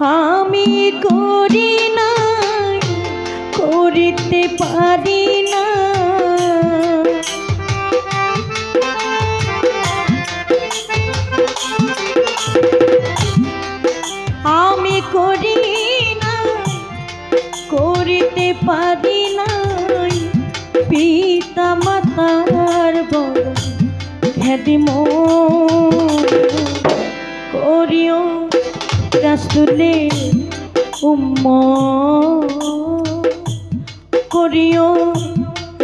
আমি করি না করিতে পারি না। আমি করি না করিতে পারি নাই। পিতা মাতার বড় খ্যাতিম করিও রাসুলে উম্ম করিও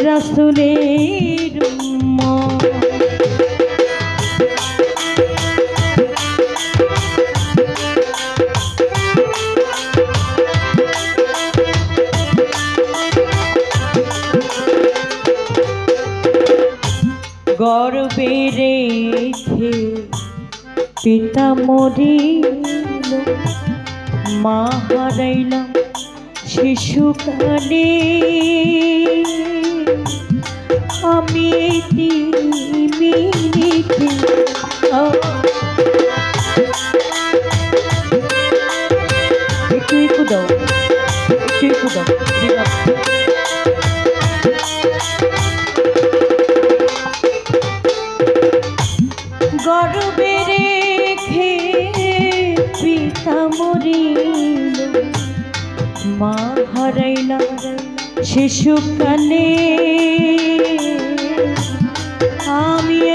রাসুলের উম্ম গর্বে রেখে পিতা মরিল মা হারাইলাম শিশুকালে আমি মিনিটে একটু গর্বে রেখে পিতা মরিল মা হারাইলা শিশুকালে আমি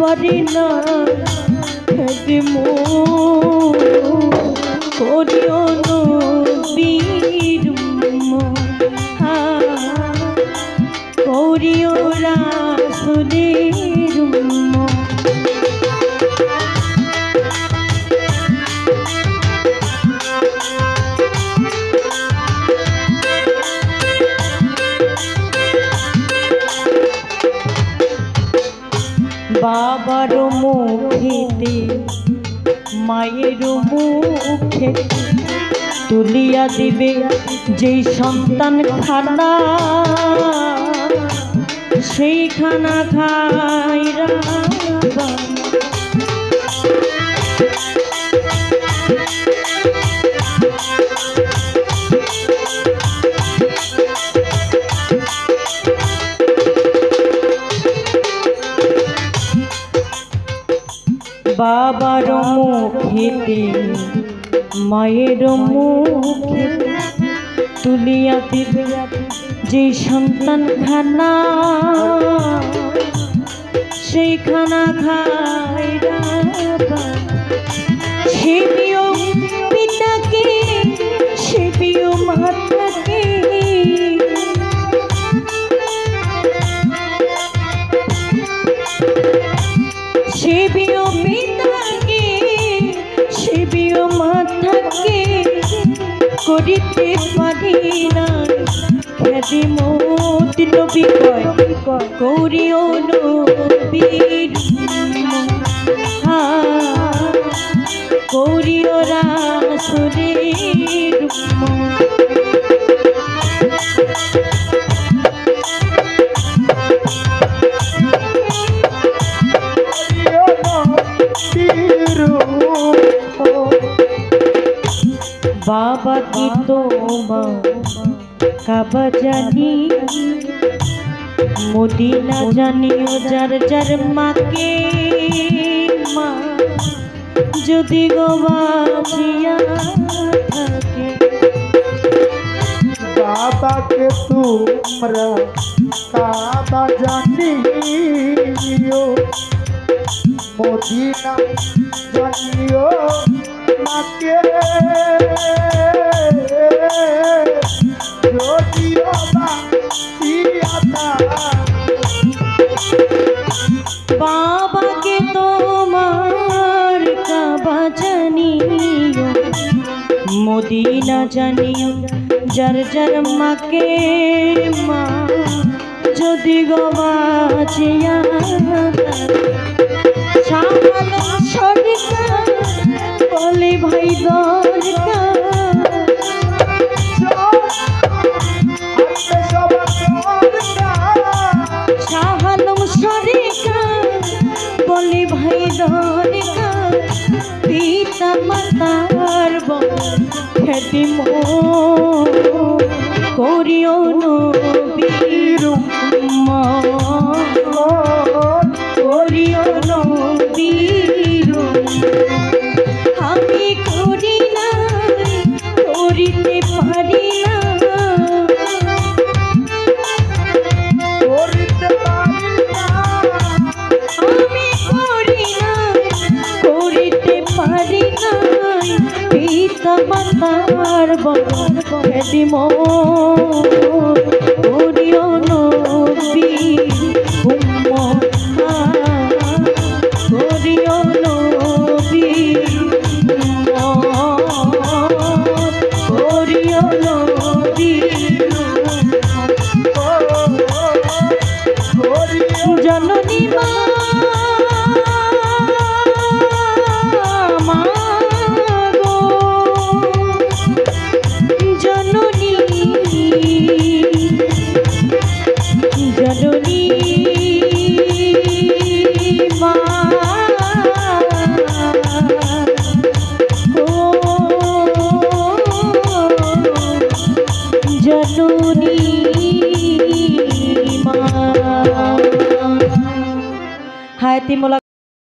করিতে বাবার মুখেতে মায়ের মুখে তুলিয়া দিবে যেই সন্তান খানা। সেই খানা খাইরা বাবার মুখেতে মায়ের মুখে তুলিয়া দিবে যে সন্তান খানা সেই খানা খায় করিতে না খ্যাতি মতি নবী কয় করিও নবীর বাবা কি তোমা কাবা জানি মদিনা জানিও যার যার মাকে মা যদি গো বাঁচিয়া থাকে বাবাকে তোমরা কাবা জানিও মদিনা জানিও মাকে মদিনা জানিও, যার যার মাকে মা, যদি গবাচিয়া সামাল সরকার বলে ভাই দরকার শাহালম সরকার বলে ভাই দরকার পিতা মাতার খ্যাতি করিও নবীর করিও বড় দিম। Fátima la